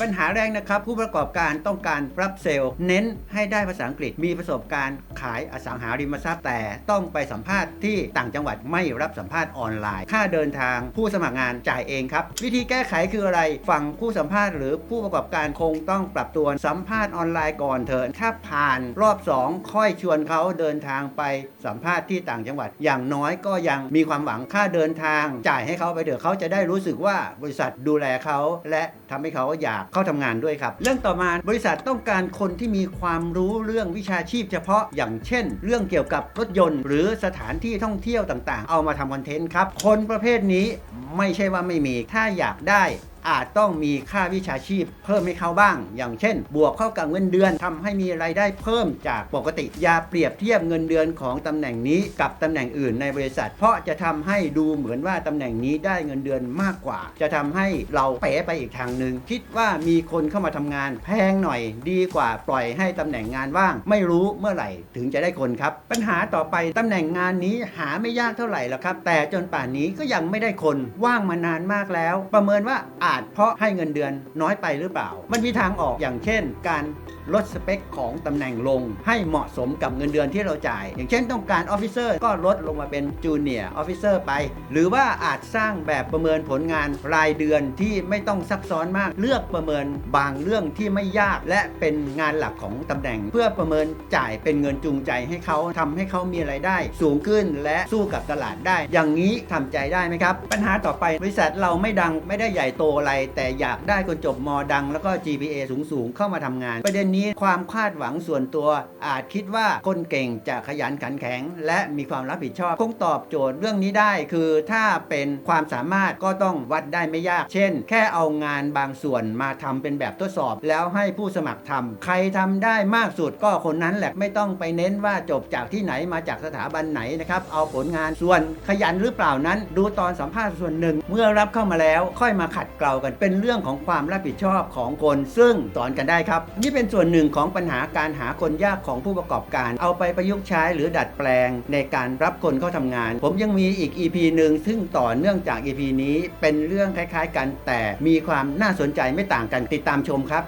ปัญหาแรกนะครับ ผู้ประกอบการต้องการรับเซลล์ เน้นให้ได้ภาษาอังกฤษมีประสบการณ์ขายอสังหาริมทรัพย์แต่ต้องไปสัมภาษณ์ที่ต่างจังหวัดไม่รับสัมภาษณ์ออนไลน์ ค่าเดินทางผู้สมัครงานจ่ายเองครับ วิธีแก้ไขคืออะไรฝั่งผู้สัมภาษณ์หรือผู้ประกอบการคงต้องปรับตัวสัมภาษณ์ออนไลน์ก่อนเถิดถ้าผ่านรอบ 2 ค่อยชวนเขาเดินทางไปสัมภาษณ์ที่ต่างจังหวัด อย่างน้อยก็ยังมีความหวังค่าเดินทาง จ่ายให้เขาไปเถอะเขาจะได้รู้สึกว่าบริษัทดูแลเขาและทำให้เขาอยากเข้าทำงานด้วยครับ เรื่องต่อมาบริษัทต้องการคนที่มีความรู้เรื่องวิชาชีพเฉพาะอย่างเช่น เรื่องเกี่ยวกับรถยนต์ หรือสถานที่ท่องเที่ยวต่างๆ เอามาทำคอนเทนต์ครับ คนประเภทนี้ไม่ใช่ว่าไม่มี ถ้าอยากได้ อาจต้องมีค่าวิชาชีพ เพิ่มให้เขาบ้าง อย่างเช่น บวกเข้ากับเงินเดือนทำให้มีรายได้เพิ่มจากปกติ อย่าเปรียบเทียบเงินเดือนของตำแหน่งนี้กับตำแหน่งอื่นในบริษัท เพราะจะทำให้ดูเหมือนว่าตำแหน่งนี้ได้เงินเดือนมากกว่า จะทำให้เราเป๋ไปอีกทางหนึ่งคิดว่ามีคนเข้ามาทำงานแพงหน่อยดีกว่าปล่อยให้ตำแหน่งงานว่าง ไม่รู้เมื่อไหร่ถึงจะได้คนครับ ปัญหาต่อไปตำแหน่งงานนี้หาไม่ยากเท่าไหร่หรอกครับ แต่จนป่านนี้ก็ยังไม่ได้คนว่างมานานมากแล้ว ประเมินว่าอาจเพราะให้เงินเดือนน้อยไปหรือเปล่า มันมีทางออกอย่างเช่น การลดสเปคของตำแหน่งลง ให้เหมาะสมกับเงินเดือนที่เราจ่าย อย่างเช่นต้องการออฟฟิเซอร์ก็ลดลงมาเป็นจูเนียร์ออฟฟิเซอร์ไป หรือว่าอาจสร้างแบบประเมินผลงานรายเดือนที่ไม่ต้องซับซ้อนมาก เลือกประเมินบางเรื่องที่ไม่ยาก และเป็นงานหลักของตำแหน่ง เพื่อประเมินจ่ายเป็นเงินจูงใจให้เขาทำให้เขามีไรายได้ สูงขึ้นและสู้กับตลาดได้ อย่างนี้ทำใจได้ไหมครับ ปัญหาต่อไปบริษัทเราไม่ดังไม่ได้ใหญ่โตอะไร แต่อยากได้คนจบมดัง แล้วก็ GPA สูงๆ เข้ามาทำงาน ประเด็นนี้ความคาดหวังส่วนตัว อาจคิดว่าคนเก่งจะขยันขันแข็ง และมีความรับผิดชอบคงตอบโจทย์เรื่องนี้ได้ คือถ้าเป็นความสามารถก็ต้องวัดได้ไม่ยาก เช่น แค่เอางานบางส่วนมาทำเป็นแบบทดสอบ แล้วให้ผู้สมัครทำใครทำได้มากสุดก็คนนั้นแหละไม่ต้องไปเน้นว่าจบจากที่ไหนมาจากสถาบันไหนนะครับเอาผลงานส่วนขยันหรือเปล่านั้น ดูตอนสัมภาษณ์ส่วนหนึ่ง เมื่อรับเข้ามาแล้วค่อยมาขัดเกลากันเป็นเรื่องของความรับผิดชอบของคนซึ่งสอนกันได้ครับ นี่เป็นส่วนหนึ่งของปัญหาการหาคนยากของผู้ประกอบการ เอาไปประยุกต์ใช้หรือดัดแปลงในการรับคนเข้าทำงาน ผมยังมีอีก EP หนึ่งซึ่งต่อเนื่องจาก EP นี้เป็นเรื่องคล้ายๆ กันแต่มีความน่าสนใจไม่ต่างกันติดตามชมครับ